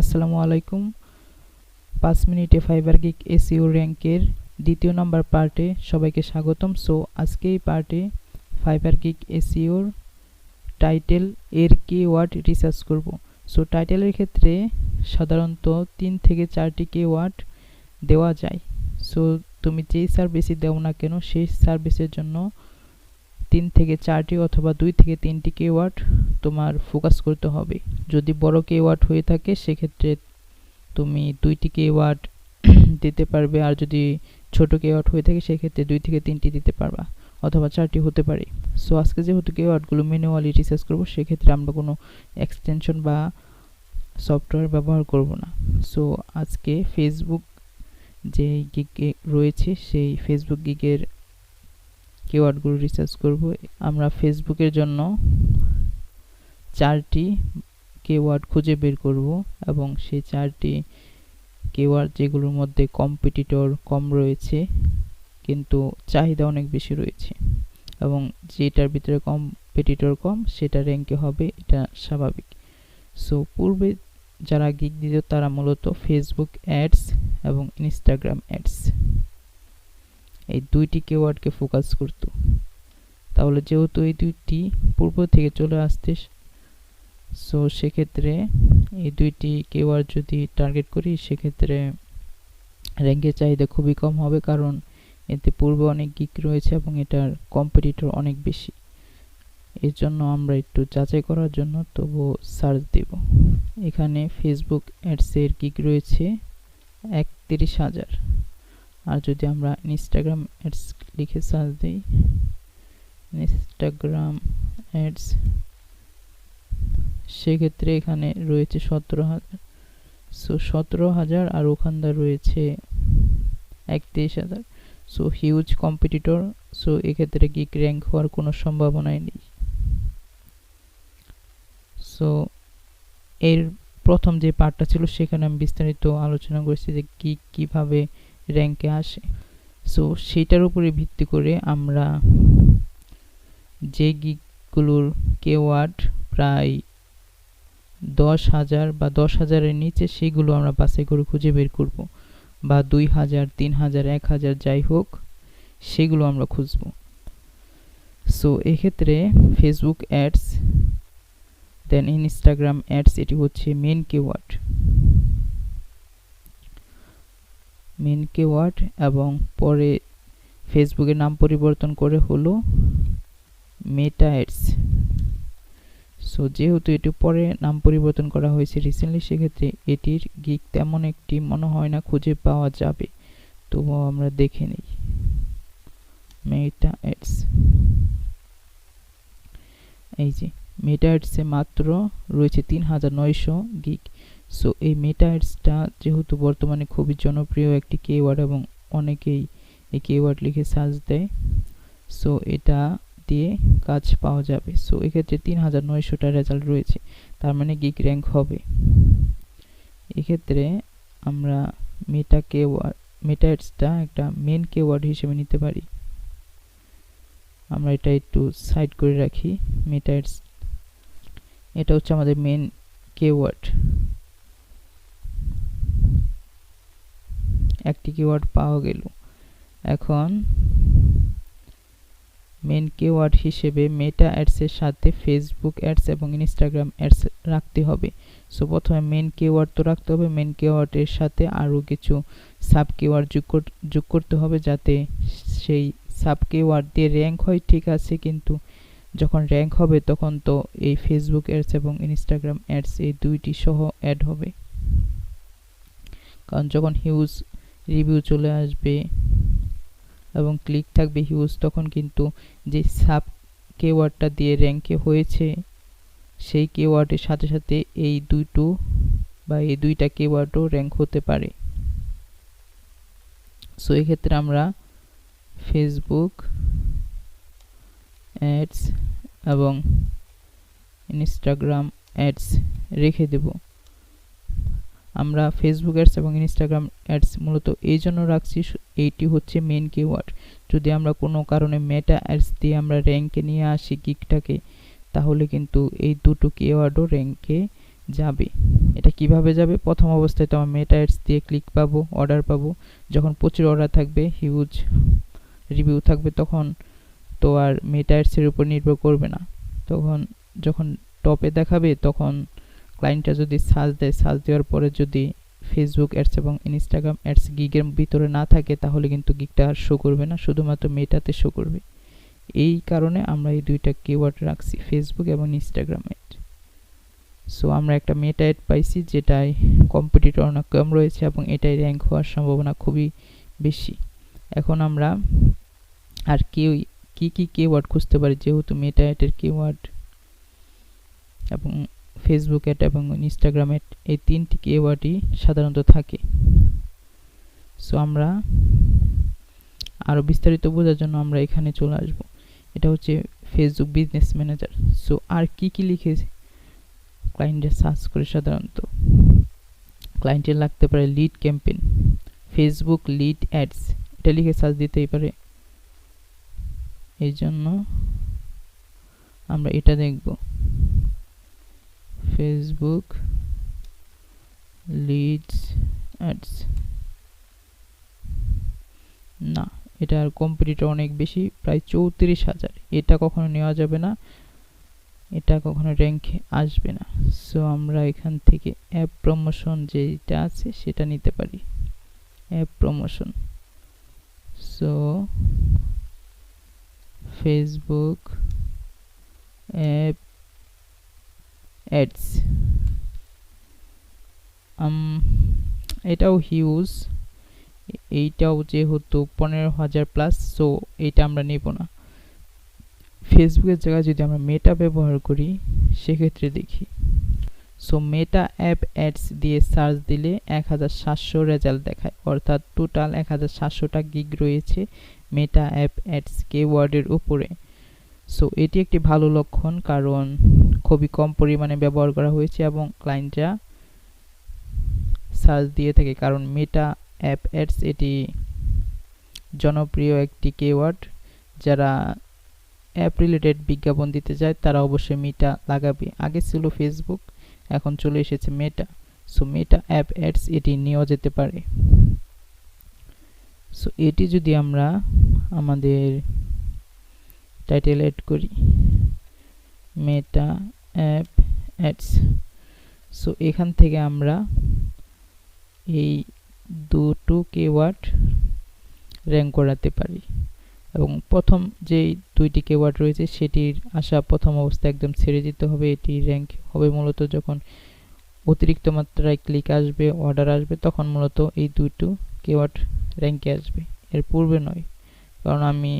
আসসালামু আলাইকুম। পাঁচ মিনিটে ফাইবার গিক এসিও র্যাঙ্কের দ্বিতীয় নাম্বার পার্টে সবাইকে স্বাগতম। সো আজকে এই পার্টে ফাইবার গিক এসিওর টাইটেল এর কি ওয়ার্ড রিসার্চ করব সো টাইটেলের ক্ষেত্রে সাধারণত তিন থেকে চারটি কে ওয়ার্ড দেওয়া যায়। সো তুমি যেই সার্ভিসই দাও না কেন, সেই সার্ভিসের জন্য তিন থেকে চারটি অথবা দুই থেকে তিনটি কেওয়ার্ড তোমার ফোকাস করতে হবে। যদি বড় কেওয়ার্ড হয়ে থাকে, সেক্ষেত্রে তুমি দুইটি কেওয়ার্ড দিতে পারবে। আর যদি ছোট কেওয়ার্ড হয়ে থাকে, সেক্ষেত্রে দুই থেকে তিনটি দিতে পারবা, অথবা চারটি হতে পারে। সো আজকে যেহেতু কেওয়ার্ডগুলো ম্যানুয়ালি রিসার্চ করব, সেক্ষেত্রে আমরা কোনো এক্সটেনশন বা সফটওয়্যার ব্যবহার করব না। সো আজকে ফেসবুক যে গিগ রয়েছে, সেই ফেসবুক গিগের কিওয়ার্ডগুলো রিসার্চ করব। আমরা ফেসবুকের জন্য চারটি কিওয়ার্ড খুঁজে বের করব এবং সেই চারটি কিওয়ার্ড যেগুলোর মধ্যে কম্পিটিটর কম রয়েছে, কিন্তু চাহিদা অনেক বেশি রয়েছে এবং যেটার ভিতরে কম্পিটিটর কম, সেটা র্যাঙ্কে হবে, এটা স্বাভাবিক। সো পূর্বে যারা গিগ দিত, তারা মূলত ফেসবুক অ্যাডস এবং ইনস্টাগ্রাম অ্যাডস এই দুইটি কিওয়ার্ডকে ফোকাস করত। তাহলে যেহেতু এই দুইটি পূর্ব থেকে চলে আসতে সো সেক্ষেত্রে এই দুইটি কিওয়ার্ড যদি টার্গেট করি, সেক্ষেত্রে র্যাঙ্কের চাহিদা খুবই কম হবে কারণ এতে পূর্বে অনেক গিক রয়েছে এবং এটার কম্পিটিটর অনেক বেশি। এর জন্য আমরা একটু যাচাই করার জন্য তবু সার্চ দেব। এখানে ফেসবুক অ্যাডসের গিক রয়েছে একত্রিশ হাজার। আর যদি আমরা ইনস্টাগ্রাম অ্যাডস লিখে সার্চ দিই ইনস্টাগ্রাম অ্যাডস সেক্ষেত্রে এখানে রয়েছে সতেরো হাজার। সো সতেরো হাজার আর ওখানদার রয়েছে একত্রিশ হাজার। সো হিউজ কম্পিটিটর সো এক্ষেত্রে গিক র্যাঙ্ক হওয়ার কোনো সম্ভাবনাই নেই। সো এর প্রথম যে পার্টটা ছিল, সেখানে আমি বিস্তারিত আলোচনা করেছি যে কি কীভাবে র্যাঙ্কে আসে। সো সেটার উপরে ভিত্তি করে আমরা যে গিকগুলোর কেওয়ার্ড প্রায় দশ হাজার বা দশ হাজারের নিচে সেগুলো আমরা বাছাই করে খুঁজে বের করব বা দুই হাজার, তিন হাজার, এক হাজার যাই হোক, সেগুলো আমরা খুঁজব। সো এক্ষেত্রে Facebook ads then Instagram ads এটি হচ্ছে মেন কেওয়ার্ড মেন কেওয়ার্ড এবং পরে ফেসবুকের নাম পরিবর্তন করে হলো মেটা অ্যাডস সো যেহেতু এটি পরে নাম পরিবর্তন করা হয়েছে রিসেন্টলি সেক্ষেত্রে এটির গিক তেমন একটি মনে হয় না খুঁজে পাওয়া যাবে। তবুও আমরা দেখে নিই। মেটা অ্যাডস এই যে মেটা অ্যাডসে মাত্র রয়েছে তিন হাজার নয়শো গিক সো এই মেটা অ্যাডসটা যেহেতু বর্তমানে খুবই জনপ্রিয় একটি কিওয়ার্ড এবং অনেকেই এই কিওয়ার্ড লিখে সার্চ দেয় সো এটা দিয়ে কাজ পাওয়া যাবে। সো এক্ষেত্রে তিন হাজার নয়শোটা রেজাল্ট রয়েছে, তার মানে গিক র্যাঙ্ক হবে। এক্ষেত্রে আমরা মেটা কেওয়ার্ড মেটা অ্যাডসটা একটা মেন কেওয়ার্ড হিসেবে নিতে পারি। আমরা এটা একটু সাইড করে রাখি মেটা অ্যাডস এটা হচ্ছে আমাদের মেন কেওয়ার্ড একটি কিওয়ার্ড পাওয়া গেল। এখন মেন কিওয়ার্ড হিসেবে মেটা অ্যাডসের সাথে ফেসবুক অ্যাডস এবং ইনস্টাগ্রাম অ্যাডস রাখতে হবে। সো প্রথমে মেন কিওয়ার্ড তো রাখতে হবে মেন কিওয়ার্ডের সাথে আরও কিছু সাব কিওয়ার্ড যোগ যোগ করতে হবে যাতে সেই সাব কিওয়ার্ড দিয়ে র্যাঙ্ক হয়, ঠিক আছে? কিন্তু যখন র্যাঙ্ক হবে, তখন তো এই ফেসবুক অ্যাডস এবং ইনস্টাগ্রাম অ্যাডস এই দুইটি সহ অ্যাড হবে। কারণ যখন হিউজ রিভিউ চলে আসবে এবং ক্লিক থাকবে হিউজ তখন কিন্তু যে সাব কেওয়ার্ডটা দিয়ে র্যাঙ্কে হয়েছে, সেই কেওয়ার্ডের সাথে সাথে এই দুটো বা এই দুইটা কেওয়ার্ডও র্যাঙ্ক হতে পারে। সো এক্ষেত্রে আমরা ফেসবুক অ্যাডস এবং ইনস্টাগ্রাম অ্যাডস রেখে দেব। আমরা ফেসবুক অ্যাডস এবং ইনস্টাগ্রাম অ্যাডস মূলত এই জন্য রাখছি এইটি হচ্ছে মেন কিওয়ার্ড যদি আমরা কোনো কারণে মেটা অ্যাডস দিয়ে আমরা র্যাঙ্কে নিয়ে আসি গিকটাকে তাহলে কিন্তু এই দুটো কিওয়ার্ডও র্যাঙ্কে যাবে। এটা কীভাবে যাবে? প্রথম অবস্থায় তো আমার মেটা অ্যাডস দিয়ে ক্লিক পাবো অর্ডার পাবো। যখন প্রচুর অর্ডার থাকবে হিউজ রিভিউ থাকবে, তখন তো আর মেটা অ্যাডসের উপর নির্ভর করবে না। তখন যখন টপে দেখাবে, তখন ক্লায়েন্টটা যদি সার্চ দেয় সার্চ দেওয়ার পরে যদি ফেসবুক অ্যাডস এবং ইনস্টাগ্রাম অ্যাডস গিগের ভিতরে না থাকে, তাহলে কিন্তু গিগটা আর শো করবে না, শুধুমাত্র মেটাতে শো করবে। এই কারণে আমরা এই দুইটা কিওয়ার্ড রাখছি ফেসবুক এবং ইনস্টাগ্রাম অ্যাড সো আমরা একটা মেটা অ্যাড পাইছি যেটাই কম্পিটিটর অনেক কম রয়েছে এবং এটাই র্যাঙ্ক হওয়ার সম্ভাবনা খুবই বেশি। এখন আমরা আর কেউ, কি কি কিওয়ার্ড খুঁজতে পারি, যেহেতু মেটা অ্যাডের কিওয়ার্ড এবং ফেসবুক অ্যাড এবং ইনস্টাগ্রাম অ্যাড এই তিনটি কিওয়ার্ডই সাধারণত থাকে। সো আমরা আরও বিস্তারিত বোঝার জন্য আমরা এখানে চলে আসব। এটা হচ্ছে ফেসবুক বিজনেস ম্যানেজার সো আর কি কি লিখে ক্লায়েন্টের সার্চ করে সাধারণত। ক্লায়েন্টের লাগতে পারে lead campaign Facebook lead ads এটা লিখে সার্চ দিতেই পারে। এই জন্য আমরা এটা দেখব। ফেসবুক লিডস অ্যাডস না এটার কম্পিটিটর অনেক বেশি, প্রায় চৌত্রিশ হাজার। এটা কখনো নেওয়া যাবে না, এটা কখনো র্যাঙ্কে আসবে না। সো আমরা এখান থেকে অ্যাপ প্রমোশন যেটা আছে, সেটা নিতে পারি। App promotion so Facebook app ads এটাও হিউজ এইটাও যেহেতু পনেরো হাজার প্লাস সো এইটা আমরা নেব না। ফেসবুকের জায়গায় যদি আমরা মেটা ব্যবহার করি, সেক্ষেত্রে দেখি। সো মেটা অ্যাপ অ্যাডস দিয়ে সার্চ দিলে এক হাজার সাতশো রেজাল্ট দেখায়। অর্থাৎ টোটাল এক হাজার সাতশোটা গিগ রয়েছে মেটা অ্যাপ অ্যাডস কে ওয়ার্ডের উপরে। সো এটি একটি ভালো লক্ষণ কারণ খুবই কম পরিমাণে ব্যবহার করা হয়েছে এবং ক্লায়েন্টরা সার্চ দিয়ে থাকে। কারণ মেটা অ্যাপ অ্যাডস এটি জনপ্রিয় একটি কেওয়ার্ড যারা অ্যাপ রিলেটেড বিজ্ঞাপন দিতে চায়, তারা অবশ্যই মেটা লাগাবে। আগে ছিল ফেসবুক এখন চলে এসেছে Meta so Meta app ads এটি নেওয়া যেতে পারে। সো এটি যদি আমরা আমাদের টাইটেল অ্যাড করি মেটা অ্যাপ অ্যাডস সো এখান থেকে আমরা এই দুটো কেওয়ার্ড র্যাঙ্ক করাতে পারি। এবং প্রথম যেই দুইটি কেওয়ার্ড রয়েছে, সেটির আশা প্রথম অবস্থায় একদম ছেড়ে দিতে হবে। এটি র্যাঙ্ক হবে মূলত যখন অতিরিক্ত মাত্রায় ক্লিক আসবে অর্ডার আসবে, তখন মূলত এই দুটো কেওয়ার্ড র্যাঙ্কে আসবে। এর পূর্বে নয়, কারণ আমি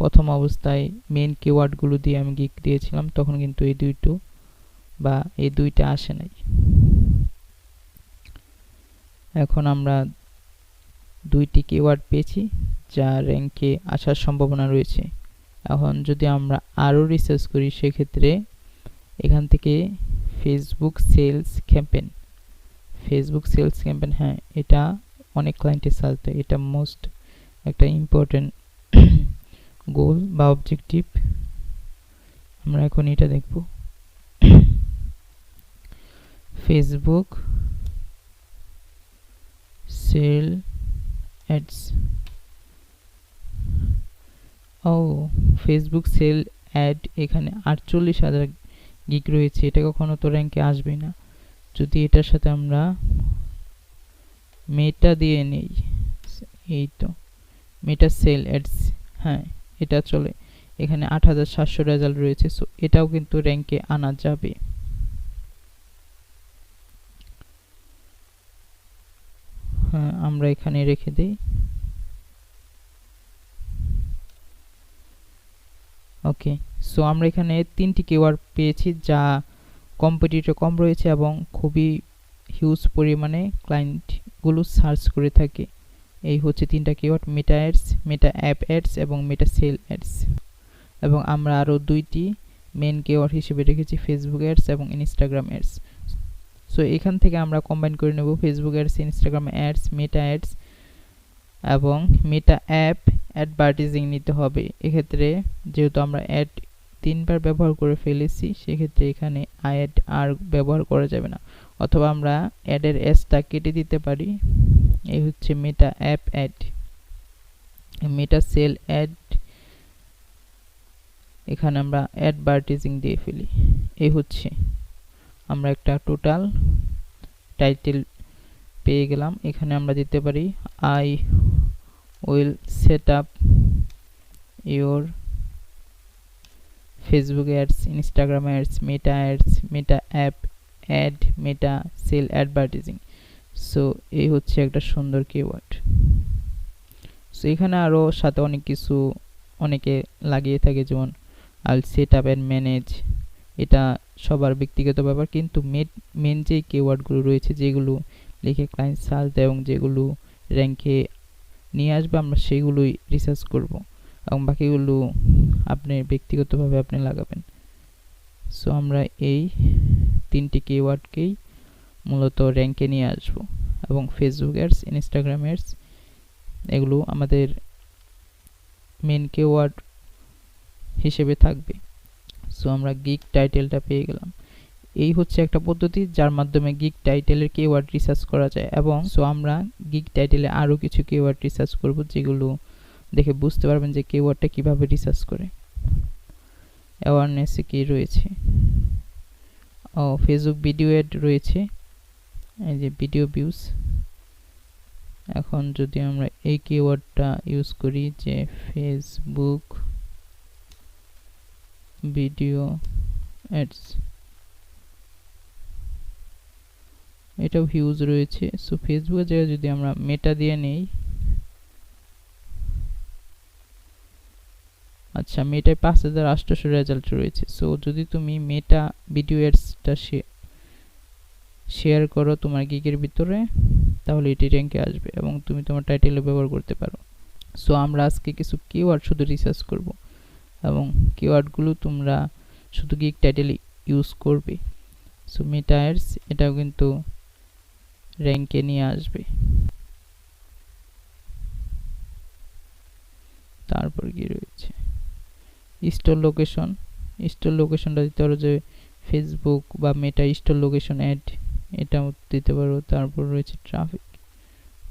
প্রথম অবস্থায় মেন কিওয়ার্ডগুলো দিয়ে আমি গিক দিয়েছিলাম, তখন কিন্তু এই দুইটো বা এই দুইটা আসে নাই। এখন আমরা দুইটি কিওয়ার্ড পেয়েছি, যা র্যাঙ্কে আসার সম্ভাবনা রয়েছে। এখন যদি আমরা আরও রিসার্চ করি, সেক্ষেত্রে এখান থেকে Facebook sales campaign Facebook sales campaign হ্যাঁ এটা অনেক ক্লায়েন্টের সাথে, এটা মোস্ট একটা ইম্পর্টেন্ট গোল বা অবজেক্টিভ আমরা এখন এটা দেখব। ফেসবুক সেল অ্যাডস ও ফেসবুক সেল অ্যাড এখানে আটচল্লিশ হাজার গিগ রয়েছে। এটা কখনো তো র্যাঙ্কে আসবে না। যদি এটার সাথে আমরা মেটা দিয়ে নেই, এই তো মেটা সেল অ্যাডস হ্যাঁ। এটা চলে। এখানে আট হাজার সাতশো রেজাল্ট রয়েছে সো এটাও কিন্তু র্যাঙ্কে আনা যাবে। হ্যাঁ আমরা এখানে রেখে দিই। ওকে সো আমরা এখানে তিনটি কিওয়ার্ড পেয়েছি যা কম্পিটিটর কম রয়েছে এবং খুবই হিউজ পরিমাণে ক্লায়েন্টগুলো সার্চ করে থাকে। এই হচ্ছে তিনটা keyword Meta ads Meta app ads এবং মেটা সেল অ্যাডস এবং আমরা আরও দুইটি মেন কিওয়ার্ড হিসেবে রেখেছি ফেসবুক অ্যাডস এবং ইনস্টাগ্রাম অ্যাডস সো এখান থেকে আমরা কম্বাইন করে নেব Facebook ads Instagram ads Meta ads এবং মেটা অ্যাপ অ্যাডভার্টাইজিং নিতে হবে। এক্ষেত্রে যেহেতু আমরা অ্যাড তিনবার ব্যবহার করে ফেলেছি, সেক্ষেত্রে এখানে অ্যাড আর ব্যবহার করা যাবে না। অথবা আমরা অ্যাডের এসটা কেটে দিতে পারি। এই হচ্ছে Meta app ad Meta sale ad এখানে আমরা অ্যাডভার্টাইজিং দিয়ে ফেলি। এই হচ্ছে আমরা একটা টোটাল টাইটেল পেয়ে গেলাম। এখানে আমরা দিতে পারি I will set up your Facebook ads Instagram ads Meta ads Meta app ad Meta sale advertising so এই হচ্ছে একটা সুন্দর কিওয়ার্ড সো এখানে আরও সাথে অনেক কিছু অনেকে লাগিয়ে থাকে, যেমন all set up and manage এটা সবার ব্যক্তিগত ব্যাপার, কিন্তু মেন যে কিওয়ার্ডগুলো রয়েছে, যেগুলো লিখে ক্লায়েন্ট সার্চ দেয় এবং যেগুলো র্যাঙ্কে নিয়ে আসবে, আমরা সেইগুলোই রিসার্চ করব এবং বাকিগুলো আপনি ব্যক্তিগতভাবে আপনি লাগাবেন। সো আমরা এই তিনটি কিওয়ার্ডকেই মূলত র্যাঙ্কে নিয়ে আসব। এবং ফেসবুক অ্যাডস ইনস্টাগ্রাম অ্যাডস এগুলো আমাদের মেন কিওয়ার্ড হিসেবে থাকবে। সো আমরা গিক টাইটেলটা পেয়ে গেলাম। এই হচ্ছে একটা পদ্ধতি যার মাধ্যমে গিক টাইটেলের কিওয়ার্ড রিসার্চ করা যায় এবং সো আমরা গিক টাইটেলে আরও কিছু কিওয়ার্ড রিসার্চ করব যেগুলো দেখে বুঝতে পারবেন যে কিওয়ার্ডটা কীভাবে রিসার্চ করে। অ্যাওয়ারনেসে কি রয়েছে? ও ফেসবুক ভিডিও অ্যাড রয়েছে। এই যে ভিডিও ভিউজ এখন যদি আমরা এই কিওয়ার্ডটা ইউজ করি যে ফেসবুক ভিডিও অ্যাডস এটাও হিউজ রয়েছে। সো ফেসবুকের জায়গায় যদি আমরা মেটা দিয়ে নেই আচ্ছা মেটায় পাঁচ হাজার আটশোশো রেজাল্ট রয়েছে। সো যদি তুমি মেটা ভিডিও অ্যাডসটা শেয়ার করো তোমার গিগের ভিতরে, তাহলে এটি র্যাঙ্কে আসবে এবং তুমি তোমার টাইটেলে ব্যবহার করতে পারো। সো আমরা আজকে কিছু কিওয়ার্ড শুধু রিসার্চ করব এবং কিওয়ার্ডগুলো তোমরা শুধু গিগ টাইটেলে ইউজ করবে। সো মেটা অ্যাডস এটাও কিন্তু র্যাঙ্কে নিয়ে আসবে। তারপর কি রয়েছে? স্টোর লোকেশন স্টোর লোকেশনটা দিতে পারো যে ফেসবুক বা মেটা স্টোর লোকেশন অ্যাড এটাও দিতে পারো তারপর রয়েছে ট্রাফিক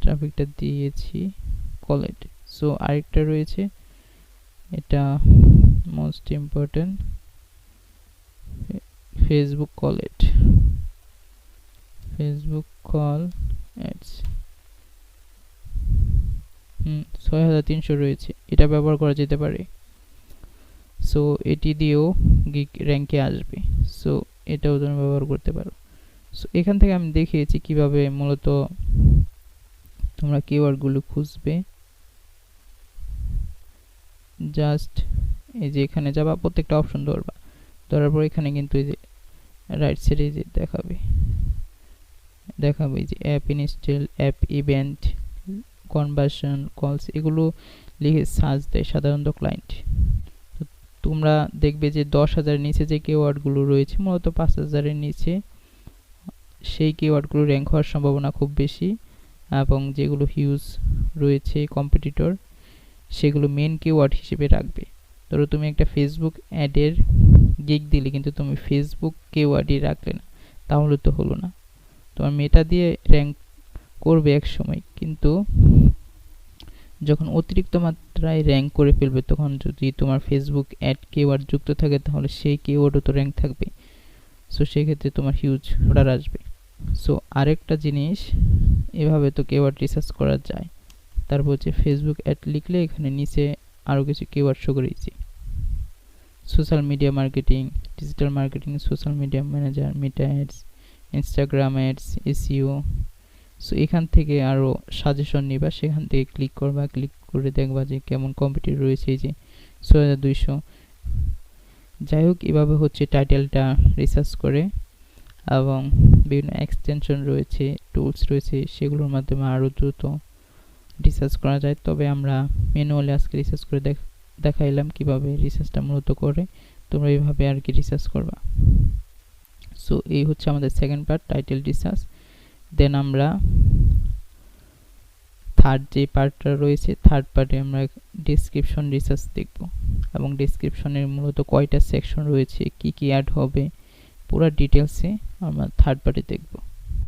ট্রাফিকটা দিয়েছি কলেট সো আরেকটা রয়েছে। এটা মোস্ট ইম্পর্টেন্ট ফেসবুক কলেট ফেসবুক কল অ্যাডস হুম, ছয় হাজার তিনশো রয়েছে। এটা ব্যবহার করা যেতে পারে। সো এটি দিয়েও গিক র্যাঙ্কে আসবে। সো এটাও তুমি ব্যবহার করতে পারো। সো এখান থেকে আমি দেখিয়েছি কীভাবে মূলত তোমরা কিওয়ার্ডগুলো খুঁজবে। জাস্ট এই যে এখানে যাবা, প্রত্যেকটা অপশন ধরবা। ধরার পর এখানে কিন্তু এই যে রাইট সাইডে যে দেখাবে। দেখাবে যে app install app event conversion calls এগুলো লিখে সার্চ দেয় সাধারণত ক্লায়েন্ট তোমরা দেখবে যে দশ হাজারের নিচে যে কিওয়ার্ডগুলো রয়েছে, মূলত পাঁচ হাজারের নিচে সেই কিওয়ার্ডগুলো র্যাঙ্ক হওয়ার সম্ভাবনা খুব বেশি এবং যেগুলো হিউজ রয়েছে কম্পিটিটর সেগুলো মেন কিওয়ার্ড হিসেবে রাখবে। ধরো তুমি একটা ফেসবুক অ্যাডের গিগ দিলে কিন্তু তুমি ফেসবুক কিওয়ার্ডই রাখলে না, তাহলে তো হলো না। তোমার মেটা দিয়ে র্যাঙ্ক করবে এক সময়, কিন্তু যখন অতিরিক্ত মাত্রায় র্যাঙ্ক করে ফেলবে, তখন যদি তোমার ফেসবুক অ্যাড কিওয়ার্ড যুক্ত থাকে, তাহলে সেই কিওয়ার্ডও তো র্যাঙ্ক থাকবে সো সেক্ষেত্রে তোমার হিউজ অর্ডার আসবে। সো আরেকটা জিনিস, এভাবে তো কিওয়ার্ড রিসার্চ করা যায়। তারপর হচ্ছে ফেসবুক অ্যাড লিখলে এখানে নিচে আরও কিছু কিওয়ার্ড শো করেছি। Social media marketing digital marketing social media manager Meta ads Instagram ads SEO so এখান থেকে আরও সাজেশন নিবা, সেখান থেকে ক্লিক করবা ক্লিক করে দেখবা যে কেমন কম্পিউটার রয়েছে যে। ছয় হাজার দুইশো। যাই হোক, এভাবে হচ্ছে টাইটেলটা রিসার্চ করে এবং বিভিন্ন এক্সটেনশন রয়েছে টুলস রয়েছে, সেগুলোর মাধ্যমে আরও দ্রুত রিসার্চ করা যায়। তবে আমরা ম্যানুয়ালি আজকে রিসার্চ করে দেখাইলাম কীভাবে রিসার্চটা মূলত করে। তোমরা এইভাবে আর কি রিসার্চ করবা। সো এই হচ্ছে আমাদের second part title research then আমরা থার্ড যে পার্টটা রয়েছে থার্ড পার্টে আমরা ডিসক্রিপশন রিসার্চ দেখব। এবং ডিসক্রিপশনের মূলত কয়টা সেকশন রয়েছে, কি কি অ্যাড হবে, পুরো ডিটেলসে আমরা থার্ড পার্টে দেখব।